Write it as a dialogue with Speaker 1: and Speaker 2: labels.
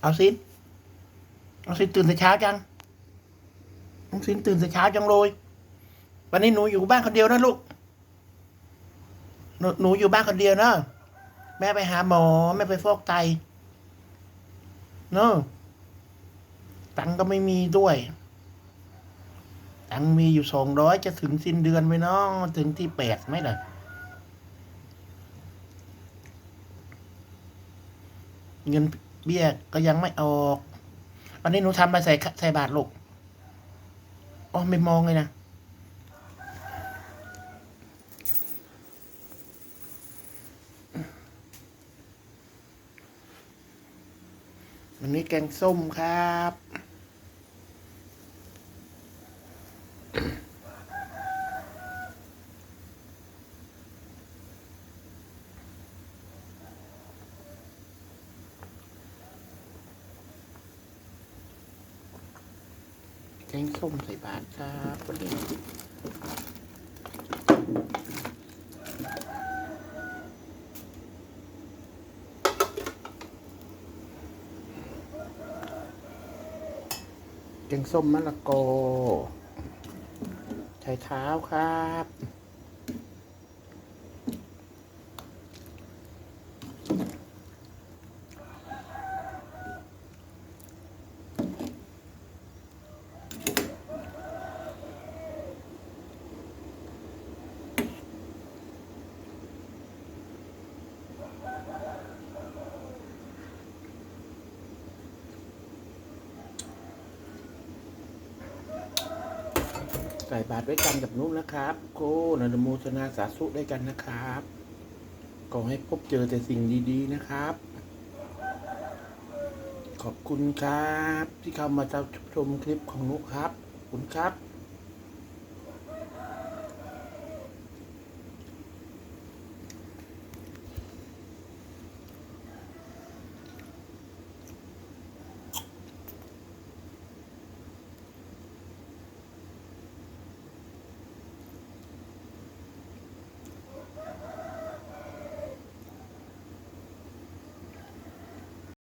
Speaker 1: เอาสินเอาสินตื่นแต่เช้าจังเอาสินตื่นแต่เช้าจังเลย วันนี้หนูอยู่บ้านคนเดียวนะลูก หนูหนูอยู่บ้านคนเดียวนะแม่ไปหาหมอ แม่ไปฟอกไตเนอะตังก็ไม่มีด้วย ตังมีอยู่สองร้อยจะถึงสิ้นเดือนไหมเนาะถึงที่แปดไหมล่ะเงิน เบี้ยก็ยังไม่ออก วันนี้หนูทำมาใส่ใส่บาทลูกอ๋อไม่มองเลยนะวันนี้แกงส้มครับ แกงส้มใส่บาทครับวันนี้แกงส้มมะละกอใช้เท้าครับ ใส่บาตรด้วยกันกับนุ่มนะครับ โก้นนโมทนาสาธุด้วยกันนะครับขอให้พบเจอแต่สิ่งดีๆนะครับ ขอบคุณครับ ที่เข้ามาชมคลิปของนุกครับ ขอบคุณครับ